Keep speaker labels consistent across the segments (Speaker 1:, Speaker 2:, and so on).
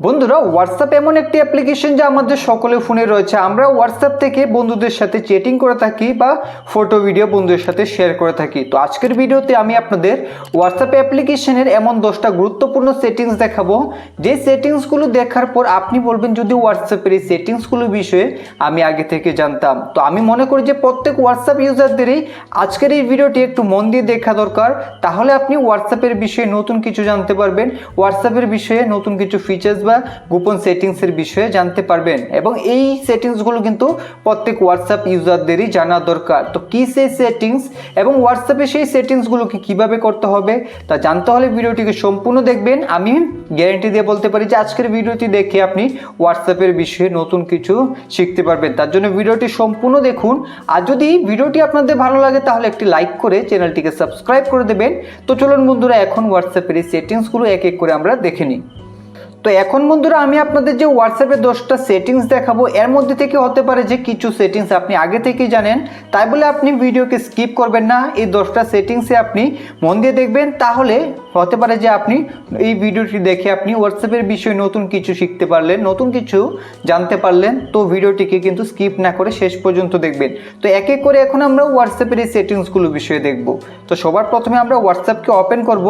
Speaker 1: বন্ধুরা হোয়াটসঅ্যাপ এমন একটি অ্যাপ্লিকেশন যা আমাদের সকলের ফোনে রয়েছে। আমরা হোয়াটসঅ্যাপ থেকে বন্ধুদের সাথে চ্যাটিং করে থাকি বা ফটো ভিডিও বন্ধুদের সাথে শেয়ার করে থাকি। তো আজকের ভিডিওতে আমি আপনাদের হোয়াটসঅ্যাপ অ্যাপ্লিকেশনের এমন দশটা গুরুত্বপূর্ণ সেটিংস দেখাবো। যে সেটিংসগুলো দেখার পর আপনি বলবেন, যদি হোয়াটসঅ্যাপের এই সেটিংসগুলোর বিষয়ে আমি আগে থেকে জানতাম। তো আমি মনে করি যে প্রত্যেক হোয়াটসঅ্যাপ ইউজারদেরই আজকের এই ভিডিওটি একটু মন দিয়ে দেখা দরকার। তাহলে আপনি হোয়াটসঅ্যাপের বিষয়ে নতুন কিছু জানতে পারবেন। হোয়াটসঅ্যাপের বিষয়ে নতুন কিছু ফিচার্স বা গোপন সেটিংসের বিষয়ে জানতে পারবেন। এবং এই সেটিংসগুলো কিন্তু প্রত্যেক হোয়াটসঅ্যাপ ইউজারদেরই জানা দরকার। তো কী সেই সেটিংস এবং হোয়াটসঅ্যাপে সেই সেটিংসগুলোকে কীভাবে করতে হবে তা জানতে হলে ভিডিওটিকে সম্পূর্ণ দেখবেন। আমি গ্যারেন্টি দিয়ে বলতে পারি যে আজকের ভিডিওটি দেখে আপনি হোয়াটসঅ্যাপের বিষয়ে নতুন কিছু শিখতে পারবেন। তার জন্য ভিডিওটি সম্পূর্ণ দেখুন। আর যদি ভিডিওটি আপনাদের ভালো লাগে তাহলে একটি লাইক করে চ্যানেলটিকে সাবস্ক্রাইব করে দেবেন। তো চলুন বন্ধুরা, এখন হোয়াটসঅ্যাপের এই সেটিংসগুলো এক এক করে আমরা দেখে নিই। তো এখন বন্ধুরা আমি আপনাদের যে হোয়াটসঅ্যাপে দশটা সেটিংস দেখাবো, এর মধ্যে থেকে হতে পারে যে কিছু সেটিংস আপনি আগে থেকেই জানেন, তাই বলে আপনি ভিডিওকে স্কিপ করবেন না, এই দশটা সেটিংসে আপনি মন দিয়ে দেখবেন, তাহলে হতে পারে যে আপনি এই ভিডিওটি দেখে আপনি হোয়াটসঅ্যাপের বিষয়ে নতুন কিছু শিখতে পারলেন, নতুন কিছু জানতে পারলেন, তো ভিডিওটিকে কিন্তু স্কিপ না করে শেষ পর্যন্ত দেখবেন। তো এক এক করে এখন আমরা হোয়াটসঅ্যাপের এই সেটিংসগুলো বিষয়ে দেখব। তো সবার প্রথমে আমরা হোয়াটসঅ্যাপকে ওপেন করব।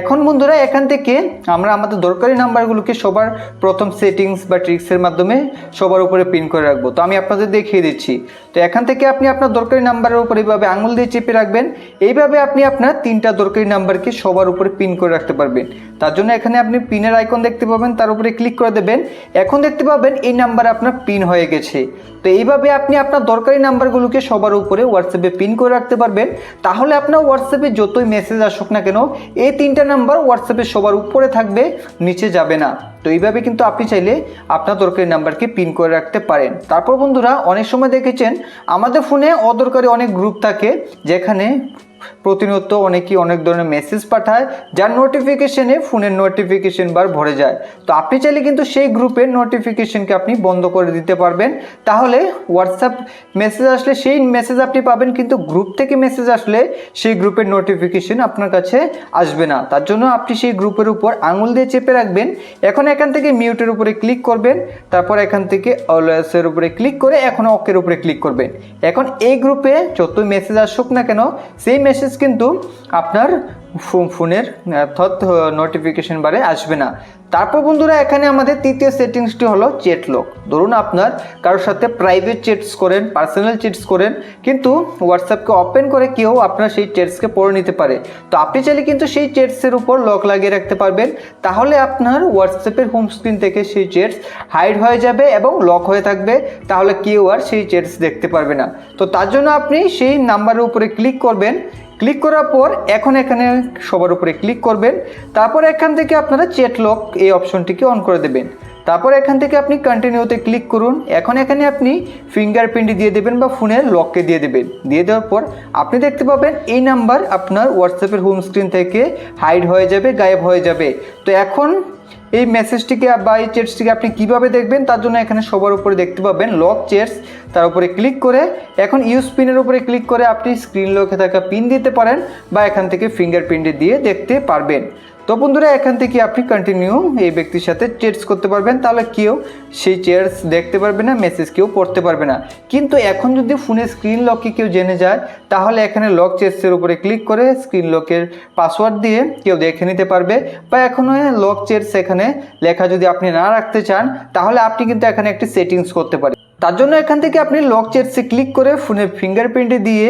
Speaker 1: এখন বন্ধুরা এখান থেকে আমরা আমাদের দরকারি নাম্বারগুলোকে সবার প্রথম সেটিংস বা ট্রিক্সের মাধ্যমে সবার উপরে পিন করে রাখব। তো আমি আপনাদের দেখিয়ে দিচ্ছি। তো এখান থেকে আপনি আপনার দরকারি নাম্বারের উপর এইভাবে আঙুল দিয়ে চেপে রাখবেন। এইভাবে আপনি আপনার তিনটা দরকারি নাম্বারকে সবার উপরে পিন করে রাখতে পারবেন। তার জন্য এখানে আপনি পিনের আইকন দেখতে পাবেন, তার উপরে ক্লিক করে দেবেন। এখন দেখতে পাবেন এই নাম্বার আপনার পিন হয়ে গেছে। তো এইভাবে আপনি আপনার দরকারি নাম্বারগুলোকে সবার উপরে হোয়াটসঅ্যাপে পিন করে রাখতে পারবেন। তাহলে আপনার হোয়াটসঅ্যাপে যতই মেসেজ আসুক না কেন, এই তিনটা নাম্বার হোয়াটসঅ্যাপে সবার উপরে থাকবে, নিচে যাবে না। তো এইভাবে কিন্তু আপনি চাইলে আপনার দরকারি নাম্বারকে পিন করে রাখতে পারেন। তারপর বন্ধুরা, অনেক সময় দেখেছেন, আমাদের ফোনে অদরকারি অনেক গ্রুপ থাকে, যেখানে প্রতিনিয়ত অনেকেই অনেক ধরনের মেসেজ পাঠায়, যার নোটিফিকেশনে ফোনের নোটিফিকেশন বার ভরে যায়। তো আপনি চাইলে কিন্তু সেই গ্রুপের নোটিফিকেশনকে আপনি বন্ধ করে দিতে পারবেন। তাহলে হোয়াটসঅ্যাপ মেসেজ আসলে সেই মেসেজ আপনি পাবেন, কিন্তু গ্রুপ থেকে মেসেজ আসলে সেই গ্রুপের নোটিফিকেশন আপনার কাছে আসবে না। তার জন্য আপনি সেই গ্রুপের উপর আঙুল দিয়ে চেপে রাখবেন। এখন এখান থেকে মিউটের উপরে ক্লিক করবেন। তারপর এখান থেকে অলওয়েসের উপরে ক্লিক করে এখন অকের উপরে ক্লিক করবেন। এখন এই গ্রুপে যতই মেসেজ আসুক না কেন, সেই মেসেজ কিন্তু আপনার ফো- ফোনের অর্থাৎ নোটিফিকেশন বারে আসবে না। তারপর বন্ধুরা, এখানে আমাদের তৃতীয় সেটিংসটি হলো চেট লক ধরুন আপনার কারোর সাথে প্রাইভেট চেটস করেন পার্সোনাল চেটস করেন, কিন্তু হোয়াটসঅ্যাপকে ওপেন করে কেউ আপনার সেই চেটসকে পড়ে নিতে পারে। তো আপনি চাইলে কিন্তু সেই চেটসের উপর লক লাগিয়ে রাখতে পারবেন। তাহলে আপনার হোয়াটসঅ্যাপের হোম স্ক্রিন থেকে সেই চেটস হাইড হয়ে যাবে এবং লক হয়ে থাকবে। তাহলে কেউ আর সেই চেটস দেখতে পারবে না। তো তার জন্য আপনি সেই নাম্বারের উপরে ক্লিক করবেন। ক্লিক করার পর এখন এখানে সবার উপরে ক্লিক করবেন, তারপর এখান থেকে আপনারা চেট লক এই অপশনটিকে অন করে দেবেন। তারপর এখান থেকে আপনি কন্টিনিউতে ক্লিক করুন, এখন এখানে আপনি ফিঙ্গারপ্রিন্ট দিয়ে দেবেন বা ফোনের লককে দিয়ে দেবেন। দিয়ে দেওয়ার পর আপনি দেখতে পাবেন এই নাম্বার আপনার হোয়াটসঅ্যাপের হোম স্ক্রিন থেকে হাইড হয়ে যাবে, গায়েব হয়ে যাবে। তো এখন এই মেসেজটিকে বা এই চেটসটিকে আপনি কীভাবে দেখবেন? তার জন্য এখানে সবার উপরে দেখতে পাবেন লক চেটস তার উপরে ক্লিক করে এখন ইউজ পিনের উপরে ক্লিক করে আপনি স্ক্রিন লকে থাকা পিন দিতে পারেন বা এখান থেকে ফিঙ্গার প্রিন্টে দিয়ে দেখতে পারবেন। তো বন্ধুরা, এখান থেকে আপনি কন্টিনিউ এই ব্যক্তির সাথে চেটস করতে পারবেন। তাহলে কেউ সেই চেয়ার্স দেখতে পারবে না মেসেজ কেউ পড়তে পারবে না। কিন্তু এখন যদি ফোনে স্ক্রিন লককে কেউ জেনে যায়, তাহলে এখানে লক চেটসের উপরে ক্লিক করে স্ক্রিন লকের পাসওয়ার্ড দিয়ে কেউ দেখে নিতে পারবে। বা এখনও লক চেটস এখানে লেখা যদি আপনি না রাখতে চান, তাহলে আপনি কিন্তু এখানে একটি সেটিংস করতে পারেন। তার জন্য এখান থেকে আপনি লক চেটসে ক্লিক করে ফোনের ফিঙ্গারপ্রিন্টে দিয়ে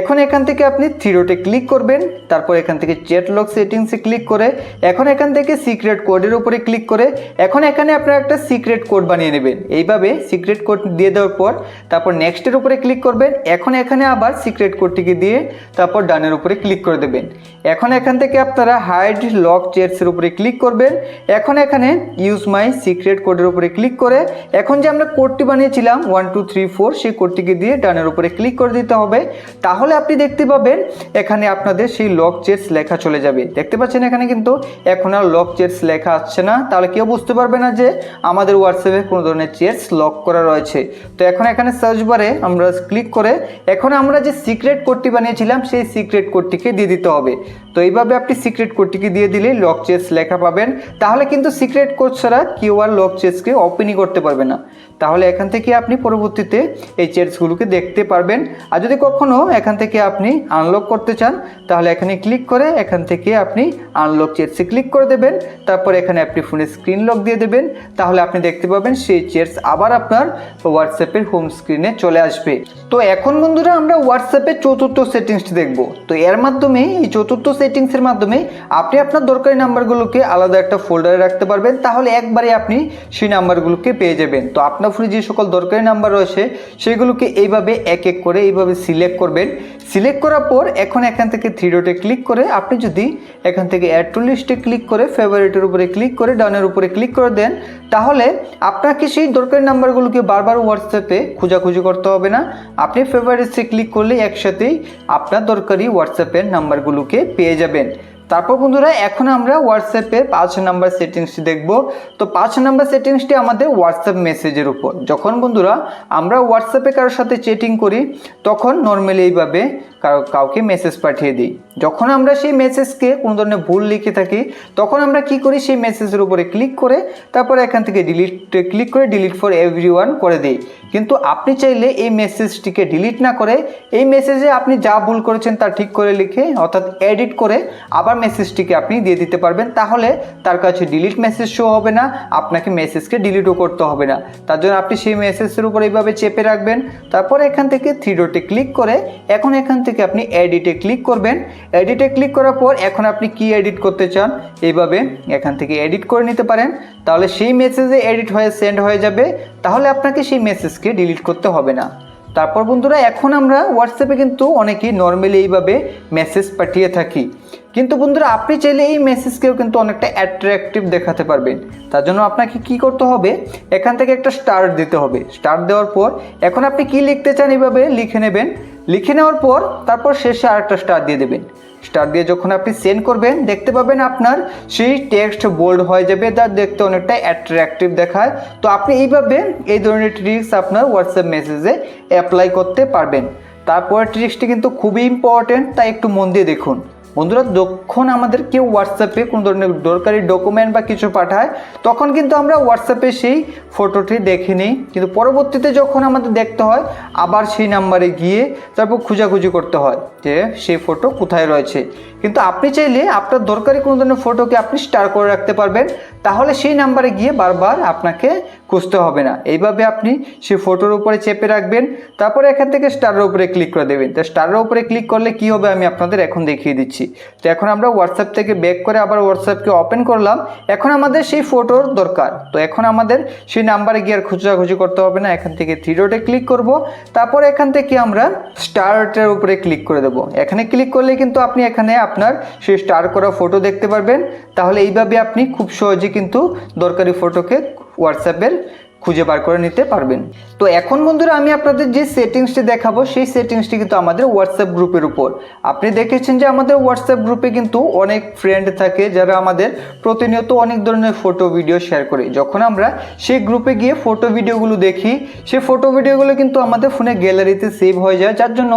Speaker 1: এখন এখান থেকে আপনি থ্রিডোটে ক্লিক করবেন। তারপর এখান থেকে চেট লক সেটিংসে ক্লিক করে এখন এখান থেকে সিক্রেট কোডের উপরে ক্লিক করে এখন এখানে আপনার একটা সিক্রেট কোড বানিয়ে নেবেন। এইভাবে সিক্রেট কোড দিয়ে দেওয়ার পর তারপর নেক্সটের উপরে ক্লিক করবেন। এখন এখানে আবার সিক্রেট কোডটিকে দিয়ে তারপর ডানের উপরে ক্লিক করে দেবেন। এখন এখান থেকে আপনারা হাইড লক চেটসের উপরে ক্লিক করবেন। এখন এখানে ইউজ মাই সিক্রেট কোডের উপরে ক্লিক করে এখন যে আমরা কোডটি বানিয়েছিলাম ওয়ান টু থ্রি ফোর সেই কোডটিকে দিয়ে ডানের উপরে ক্লিক করে দিতে হবে। তাহলে আপনি দেখতে পাবেন, এখানে আপনাদের সেই লক চেটস লেখা চলে যাবে। দেখতে পাচ্ছেন এখানে কিন্তু এখন আর লক চেটস লেখা আসছে না। তাহলে কেউ বুঝতে পারবে না যে আমাদের হোয়াটসঅ্যাপে কোনো ধরনের চেটস লক করা রয়েছে। তো এখন এখানে সার্চ বারে আমরা ক্লিক করে, এখন আমরা যে সিক্রেট কোডটি বানিয়েছিলাম, সেই সিক্রেট কোডটিকে দিয়ে দিতে হবে। তো এইভাবে আপনি সিক্রেট কোডটিকে দিয়ে দিলেই লক চেস লেখা পাবেন। তাহলে কিন্তু সিক্রেট কোড ছাড়া কেউ আর লক চেসকে ওপেনই করতে পারবে না। তাহলে এখান থেকে আপনি পরবর্তীতে এই চেটসগুলোকে দেখতে পারবেন। আর যদি কখনো এখান থেকে আপনি আনলক করতে চান, তাহলে এখানে ক্লিক করে এখান থেকে আপনি আনলক চেটসে ক্লিক করে দেবেন। তারপর এখানে আপনি ফোনে স্ক্রিন লক দিয়ে দেবেন। তাহলে আপনি দেখতে পাবেন সেই চেটস আবার আপনার হোয়াটসঅ্যাপের হোম স্ক্রিনে চলে আসবে। তো এখন বন্ধুরা আমরা হোয়াটসঅ্যাপের চতুর্থ সেটিংসটি দেখব। তো এর মাধ্যমে এই চতুর্থ সেটিংসের মাধ্যমে আপনি আপনার দরকারি নাম্বারগুলোকে আলাদা একটা ফোল্ডারে রাখতে পারবেন, তাহলে একবারে আপনি সেই নাম্বারগুলোকে পেয়ে যাবেন। তো আপনার ফোনে যে সকল দরকারি নাম্বার রয়েছে, সেগুলোকে এইভাবে এক এক করে এইভাবে সিলেক্ট করবেন। সিলেক্ট করার পর এখন এখান থেকে থ্রি ডটে ক্লিক করে আপনি যদি এখান থেকে অ্যাড টু লিস্টে ক্লিক করে ফেভারিটের উপরে ক্লিক করে ডানের উপরে ক্লিক করে দেন, তাহলে আপনাকে সেই দরকারি নাম্বারগুলোকে বারবার হোয়াটসঅ্যাপে খোঁজাখুঁজি করতে হবে না। আপনি ফেভারিটসে ক্লিক করলে একসাথেই আপনার দরকারি হোয়াটসঅ্যাপের নাম্বারগুলোকে পেয়ে যাবেন। তারপর বন্ধুরা, এখন আমরা হোয়াটসঅ্যাপের পাঁচ নাম্বার সেটিংসটি দেখব। তো পাঁচ নাম্বার সেটিংসটি আমাদের হোয়াটসঅ্যাপ মেসেজের উপর। যখন বন্ধুরা আমরা হোয়াটসঅ্যাপে কারোর সাথে চেটিং করি, তখন নর্মালি এইভাবে কাউকে মেসেজ পাঠিয়ে দিই। যখন আমরা সেই মেসেজকে কোনো ধরনের ভুল লিখে থাকি, তখন আমরা কি করি? সেই মেসেজের উপরে ক্লিক করে তারপর এখান থেকে ডিলিট ক্লিক করে ডিলিট ফর এভরি করে দিই। কিন্তু আপনি চাইলে এই মেসেজটিকে ডিলিট না করে এই মেসেজে আপনি যা ভুল করেছেন তা ঠিক করে লিখে, অর্থাৎ এডিট করে আবার মেসেজটিকে আপনি দিয়ে দিতে পারবেন। তাহলে তার কাছে ডিলিট মেসেজ শো হবে না, আপনাকে মেসেজকে ডিলিটও করতে হবে না। তার জন্য আপনি সেই মেসেজের উপর এইভাবে চেপে রাখবেন। তারপর এখান থেকে থ্রি ডটে ক্লিক করে এখন এখান থেকে আপনি এডিটে ক্লিক করবেন। এডিটে ক্লিক করার পর এখন আপনি কি এডিট করতে চান, এইভাবে এখান থেকে এডিট করে নিতে পারেন। তাহলে সেই মেসেজে এডিট হয়ে সেন্ড হয়ে যাবে। তাহলে আপনাকে সেই মেসেজকে ডিলিট করতে হবে না। তারপর বন্ধুরা, এখন আমরা হোয়াটসঅ্যাপে কিন্তু অনেকেই নর্মালি এইভাবে মেসেজ পাঠিয়ে থাকি। কিন্তু বন্ধুরা, আপনি চাইলে এই মেসেজকেও কিন্তু অনেকটা অ্যাট্রাকটিভ দেখাতে পারবেন। তার জন্য আপনাকে কি করতে হবে? এখান থেকে একটা স্টার দিতে হবে। স্টার দেওয়ার পর, এখন আপনি কি লিখতে চান এইভাবে? লিখে নেবেন। লিখে নেওয়ার পর, তারপর শেষে আরেকটা স্টার দিয়ে দেবেন। স্টার দিয়ে যখন আপনি সেন্ড করবেন, দেখতে পাবেন আপনার সেই টেক্সট বোল্ড হয়ে যাবে তার দেখতে অনেকটা অ্যাট্রাকটিভ দেখায়। তো আপনি এইভাবে এই ধরনের ট্রিক্স আপনার হোয়াটসঅ্যাপ মেসেজে অ্যাপ্লাই করতে পারবেন। তারপর ট্রিক্সটি কিন্তু খুবই ইম্পর্টেন্ট তাই একটু মন দিয়ে দেখুন। বন্ধুরা, যখন আমাদের কেউ হোয়াটসঅ্যাপে কোনো ধরনের দরকারি ডকুমেন্ট বা কিছু পাঠায়, তখন কিন্তু আমরা হোয়াটসঅ্যাপে সেই ফটোটি দেখে নিই। কিন্তু পরবর্তীতে যখন আমাদের দেখতে হয়, আবার সেই নাম্বারে গিয়ে তারপর খোঁজাখুঁজি করতে হয় যে সেই ফটো কোথায় রয়েছে। কিন্তু আপনি চাইলে আপনার দরকারি কোনো ধরনের ফটোকে আপনি স্টার করে রাখতে পারবেন। তাহলে সেই নাম্বারে গিয়ে বারবার আপনাকে খুঁজতে হবে না। এইভাবে আপনি সেই ফটোর উপরে চেপে রাখবেন, তারপরে এখান থেকে স্টারের উপরে ক্লিক করে দেবেন। তো স্টারের উপরে ক্লিক করলে কি হবে আমি আপনাদের এখন দেখিয়ে দিচ্ছি। তো এখন আমরা হোয়াটসঅ্যাপ থেকে ব্যাক করে আবার হোয়াটসঅ্যাপকে ওপেন করলাম। এখন আমাদের সেই ফটোর দরকার। তো এখন আমাদের সেই নাম্বারে গিয়ে আর খুঁজাখুঁজি করতে হবে না। এখান থেকে থ্রি ডটে ক্লিক করব। তারপর এখান থেকে আমরা স্টার্টের উপরে ক্লিক করে দেবো। এখানে ক্লিক করলে কিন্তু আপনি এখানে আপনার সেই স্টার করা ফটো দেখতে পারবেন। তাহলে এইভাবে আপনি খুব সহজে কিন্তু দরকারি ফটোকে হোয়াটসঅ্যাপের খুঁজে বার করে নিতে পারবেন। তো এখন বন্ধুরা আমি আপনাদের যে সেটিংসটি দেখাবো, সেই সেটিংসটি কিন্তু আমাদের হোয়াটসঅ্যাপ গ্রুপের উপর। আপনি দেখেছেন যে আমাদের হোয়াটসঅ্যাপ গ্রুপে কিন্তু অনেক ফ্রেন্ড থাকে যারা আমাদের প্রতিনিয়ত অনেক ধরনের ফটো ভিডিও শেয়ার করে। যখন আমরা সেই গ্রুপে গিয়ে ফটো ভিডিওগুলো দেখি, সেই ফটো ভিডিওগুলো কিন্তু আমাদের ফোনে গ্যালারিতে সেভ হয়ে যায়, যার জন্য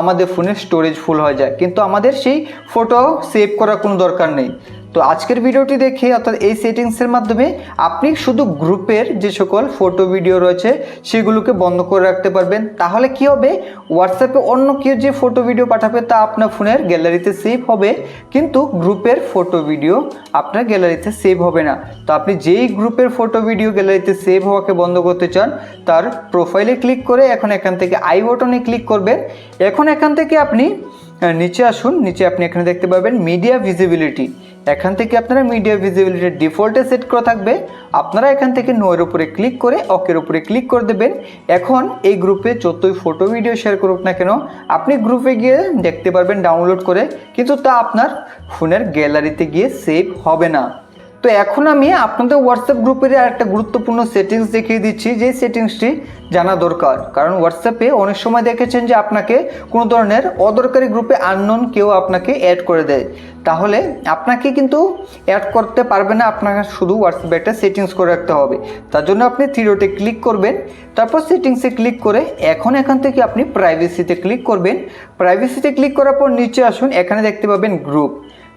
Speaker 1: আমাদের ফোনের স্টোরেজ ফুল হয়ে যায়। কিন্তু আমাদের সেই ফটো সেভ করার কোনো দরকার নেই। তো আজকের ভিডিওটি দেখে, অর্থাৎ এই সেটিংসের মাধ্যমে আপনি শুধু গ্রুপের যে সকল ফটো ভিডিও রয়েছে, সেগুলোকে বন্ধ করে রাখতে পারবেন। তাহলে কি হবে? হোয়াটসঅ্যাপে অন্য কেউ যে ফটো ভিডিও পাঠাবে তা আপনার ফোনের গ্যালারিতে সেভ হবে, কিন্তু গ্রুপের ফটো ভিডিও আপনার গ্যালারিতে সেভ হবে না। তো আপনি যেই গ্রুপের ফটো ভিডিও গ্যালারিতে সেভ হওয়াকে বন্ধ করতে চান, তার প্রোফাইলে ক্লিক করে এখন এখান থেকে আই বটনে ক্লিক করবেন। এখন এখান থেকে আপনি নিচে আসুন, নিচে আপনি এখানে দেখতে পাবেন মিডিয়া ভিজিবিলিটি এখান থেকে আপনারা মিডিয়া ভিজিবিলিটি ডিফল্টে সেট করা থাকবে। আপনারা এখান থেকে নোয়ের উপরে ক্লিক করে অকের উপরে ক্লিক করে দেবেন। এখন এই গ্রুপে যতই ফটো ভিডিও শেয়ার করুক না কেন, আপনি গ্রুপে গিয়ে দেখতে পারবেন ডাউনলোড করে, কিন্তু তা আপনার ফোনের গ্যালারিতে গিয়ে সেভ হবে না। তো এখন আমি আপনাদের হোয়াটসঅ্যাপ গ্রুপের আর একটা গুরুত্বপূর্ণ সেটিংস দেখিয়ে দিচ্ছি। যে সেটিংসটি জানা দরকার। কারণ হোয়াটসঅ্যাপে অনেক সময় দেখেছেন যে আপনাকে কোনো ধরনের অদরকারি গ্রুপে আননোন কেউ আপনাকে অ্যাড করে দেয়। তাহলে আপনাকে কিন্তু অ্যাড করতে পারবে না। আপনাকে শুধু হোয়াটসঅ্যাপে একটা সেটিংস করে রাখতে হবে। তার জন্য আপনি থ্রিডোটে ক্লিক করবেন। তারপর সেটিংসে ক্লিক করে এখন এখান থেকে আপনি প্রাইভেসিতে ক্লিক করবেন। প্রাইভেসিতে ক্লিক করার পর নিচে আসুন। এখানে দেখতে পাবেন গ্রুপ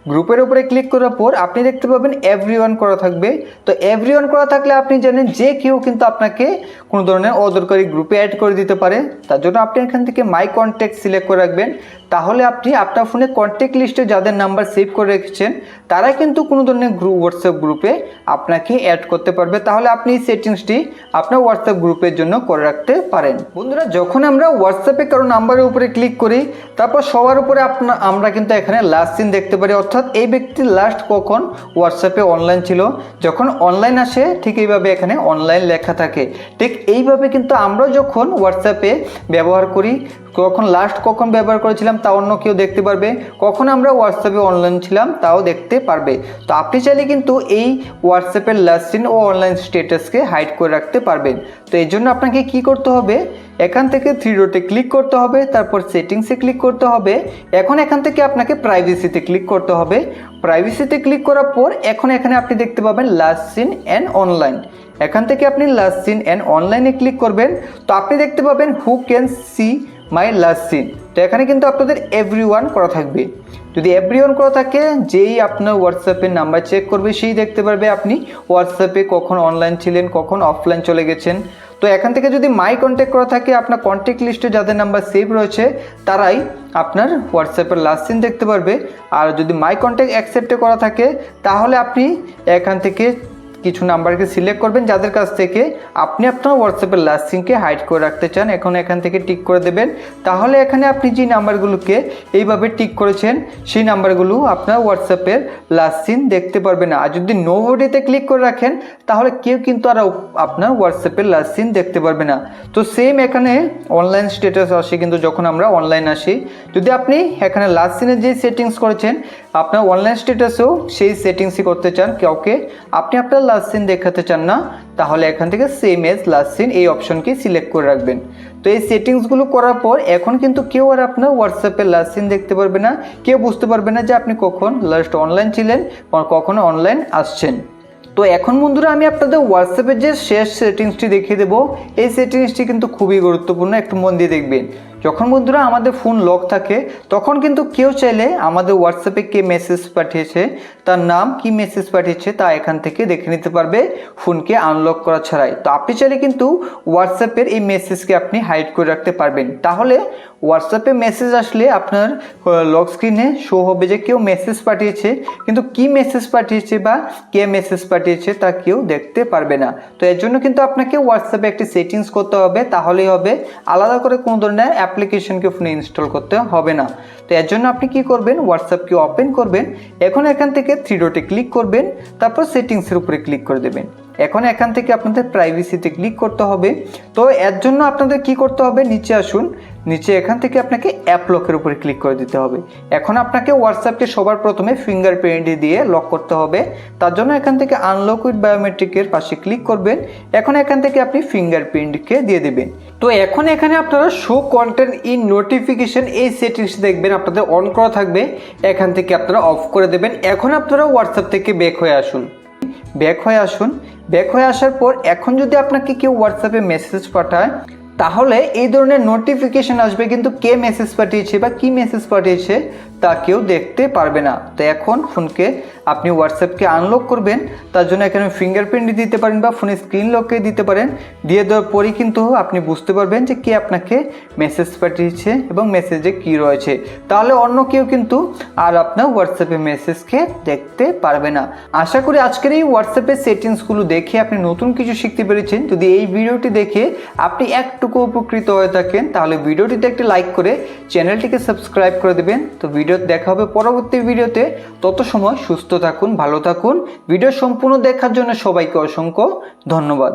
Speaker 1: গ্রুপের উপরে ক্লিক করার পর আপনি দেখতে পাবেন এভরি করা থাকবে। তো এভরি করা থাকলে আপনি জানেন যে কেউ কিন্তু আপনাকে কোনো ধরনের অদরকারি গ্রুপে অ্যাড করে দিতে পারে। তার জন্য আপনি এখান থেকে মাই কন্ট্যাক্ট সিলেক্ট করে রাখবেন। তাহলে আপনি আপনার ফোনে কন্ট্যাক্ট লিস্টে যাদের নাম্বার সেভ করে রেখেছেন, তারা কিন্তু কোনো ধরনের গ্রুপ হোয়াটসঅ্যাপ গ্রুপে আপনাকে অ্যাড করতে পারবে। তাহলে আপনি এই সেটিংসটি আপনার হোয়াটসঅ্যাপ গ্রুপের জন্য করে রাখতে পারেন। বন্ধুরা, যখন আমরা হোয়াটসঅ্যাপে কারও নাম্বারের উপরে ক্লিক করি, তারপর সবার উপরে আপনার আমরা কিন্তু এখানে লাস্ট সিন দেখতে পারি। অর্থাৎ এই ব্যক্তি লাস্ট কখন হোয়াটসঅ্যাপে অনলাইন ছিল? যখন অনলাইন আসে, ঠিক এইভাবে এখানে অনলাইন লেখা থাকে। ঠিক এইভাবে কিন্তু আমরা যখন হোয়াটসঅ্যাপে ব্যবহার করি কখন লাস্ট কখন ব্যবহার করেছিলাম তা অন্য কেউ দেখতে পারবে। কখন আমরা হোয়াটসঅ্যাপে অনলাইন ছিলাম তাও দেখতে পারবে। তো আপনি চাইলে কিন্তু এই হোয়াটসঅ্যাপের লাস্ট সিন ও অনলাইন স্টেটাসকে হাইড করে রাখতে পারবেন। তো এই জন্য আপনাকে কি করতে হবে? এখান থেকে থ্রি ডোটে ক্লিক করতে হবে, তারপর সেটিংসে ক্লিক করতে হবে। এখন এখান থেকে আপনাকে প্রাইভেসিতে ক্লিক করতে হবে। প্রাইভেসিতে ক্লিক করার পর এখন এখানে আপনি দেখতে পাবেন লাস্ট সিন অ্যান্ড অনলাইন এখান থেকে আপনি লাস্ট সিন অ্যান্ড অনলাইনে ক্লিক করবেন। তো আপনি দেখতে পাবেন who can see my last seen তো এখানে কিন্তু আপনাদের এভরি ওয়ান করা থাকবে। যদি এভরি ওয়ান করা থাকে, যেই আপনার হোয়াটসঅ্যাপের নাম্বার চেক করবে, সেই দেখতে পারবে আপনি হোয়াটসঅ্যাপে কখন অনলাইন ছিলেন, কখন অফলাইন চলে গেছেন। তো এখান থেকে যদি মাই কন্ট্যাক্ট করা থাকে, আপনার কন্ট্যাক্ট লিস্টে যাদের নাম্বার সেভ রয়েছে, তারাই আপনার হোয়াটসঅ্যাপের লাস্ট সিন দেখতে পারবে। আর যদি মাই কন্ট্যাক্ট অ্যাকসেপ্টে করা থাকে, তাহলে আপনি এখান থেকে কিছু নাম্বারকে সিলেক্ট করবেন, যাদের কাছ থেকে আপনি আপনার হোয়াটসঅ্যাপের লাস্ট সিনকে হাইড করে রাখতে চান, এখন এখান থেকে টিক করে দেবেন। তাহলে এখানে আপনি যে নাম্বারগুলোকে এইভাবে টিক করেছেন, সেই নাম্বারগুলো আপনার হোয়াটসঅ্যাপের লাস্ট সিন দেখতে পারবে না আর যদি নো বডিতে ক্লিক করে রাখেন, তাহলে কেউ কিন্তু আর আপনার হোয়াটসঅ্যাপের লাস্ট সিন দেখতে পারবে না। তো সেম এখানে অনলাইন স্ট্যাটাস আসে কিন্তু যখন আমরা অনলাইন আসি। যদি আপনি এখানে লাস্ট সিনের যে সেটিংস করেছেন আপনার অনলাইন স্ট্যাটাসেও সেই সেটিংসই করতে চান কাউকে আপনি আপনার লাস্ট সিন দেখাতে চান না, তাহলে এখান থেকে সেম এজ লাস্ট সিন এই অপশনকে সিলেক্ট করে রাখবেন। তো এই সেটিংসগুলো করার পর এখন কিন্তু কেউ আর আপনার হোয়াটসঅ্যাপে লাস্ট সিন দেখতে পারবে না, কেউ বুঝতে পারবে না যে আপনি কখন লাস্ট অনলাইন ছিলেন কখনো অনলাইন আসছেন। তো এখন বন্ধুরা আমি আপনাদের হোয়াটসঅ্যাপের যে শেষ সেটিংসটি দেখিয়ে দেবো, এই সেটিংসটি কিন্তু খুবই গুরুত্বপূর্ণ, একটু মন দিয়ে দেখবেন। যখন বন্ধুরা আমাদের ফোন লক থাকে, তখন কিন্তু কেউ চাইলে আমাদের হোয়াটসঅ্যাপে কে মেসেজ পাঠিয়েছে, তার নাম কি মেসেজ পাঠিয়েছে তা এখান থেকে দেখে নিতে পারবে ফোনকে আনলক করা ছাড়াই। তো আপনি চাইলে কিন্তু হোয়াটসঅ্যাপের এই মেসেজকে আপনি হাইড করে রাখতে পারবেন। তাহলে হোয়াটসঅ্যাপে মেসেজ আসলে আপনার লক স্ক্রিনে শো হবে যে কেউ মেসেজ পাঠিয়েছে, কিন্তু কি মেসেজ পাঠিয়েছে বা কে মেসেজ পাঠিয়েছে তা কেউ দেখতে পারবে না। তো এর জন্য কিন্তু আপনাকে হোয়াটসঅ্যাপে একটি সেটিংস করতে হবে, তাহলেই হবে। আলাদা করে কোনো ধরনের অ্যাপ্লিকেশনকে ফোনে ইনস্টল করতে হবে না। তো এর জন্য আপনি কি করবেন? হোয়াটসঅ্যাপকে ওপেন করবেন। এখন এখান থেকে থ্রি ডটে ক্লিক করবেন। তারপর সেটিংসের উপরে ক্লিক করে দেবেন। এখন এখান থেকে আপনাদের প্রাইভেসিতে ক্লিক করতে হবে। তো এর জন্য আপনাদের কি করতে হবে? নিচে আসুন। নিচে এখান থেকে আপনাকে অ্যাপ লকের উপরে ক্লিক করে দিতে হবে। এখন আপনাকে হোয়াটসঅ্যাপকে সবার প্রথমে ফিঙ্গারপ্রিন্ট দিয়ে লক করতে হবে। তার জন্য এখান থেকে আনলক উইথ বায়োমেট্রিকের পাশে ক্লিক করবেন। এখন এখান থেকে আপনি ফিঙ্গারপ্রিন্টকে দিয়ে দেবেন। তো এখন এখানে আপনারা শো কন্টেন্ট ইন নোটিফিকেশন এই সেটিংস দেখবেন, আপনাদের অন করা থাকবে। এখান থেকে আপনারা অফ করে দেবেন। এখন আপনারা হোয়াটসঅ্যাপ থেকে বেক হয়ে আসুন। ব্যাক হয়ে আসুন। ব্যাক হয়ে আসার পর এখন যদি আপনাকে কেউ হোয়াটসঅ্যাপে মেসেজ পাঠায়, তাহলে এই ধরনের নোটিফিকেশান আসবে কিন্তু কে মেসেজ পাঠিয়েছে বা কি মেসেজ পাঠিয়েছে তা কেউ দেখতে পারবে না। তো এখন ফোনকে আপনি হোয়াটসঅ্যাপকে আনলক করবেন, তার জন্য এখানে ফিঙ্গারপ্রিন্ট দিতে পারেন বা ফোনের স্ক্রিন লককে দিতে পারেন। দিয়ে দেওয়ার পরেই কিন্তু আপনি বুঝতে পারবেন যে কে আপনাকে মেসেজ পাঠিয়েছে এবং মেসেজে কি রয়েছে। তাহলে অন্য কেউ কিন্তু আর আপনার হোয়াটসঅ্যাপে মেসেজকে দেখতে পারবে না। আশা করি আজকের এই হোয়াটসঅ্যাপের সেটিংসগুলো দেখে আপনি নতুন কিছু শিখতে পেরেছেন। যদি এই ভিডিওটি দেখে আপনি একটুকু উপকৃত হয়ে থাকেন, তাহলে ভিডিওটিতে একটি লাইক করে চ্যানেলটিকে সাবস্ক্রাইব করে দেবেন। তো ভিডিও দেখা হবে পরবর্তী ভিডিওতে তত সময় সুস্থ থাকুন ভালো থাকুন। ভিডিও সম্পূর্ণ দেখার জন্য সবাইকে অসংখ্য ধন্যবাদ।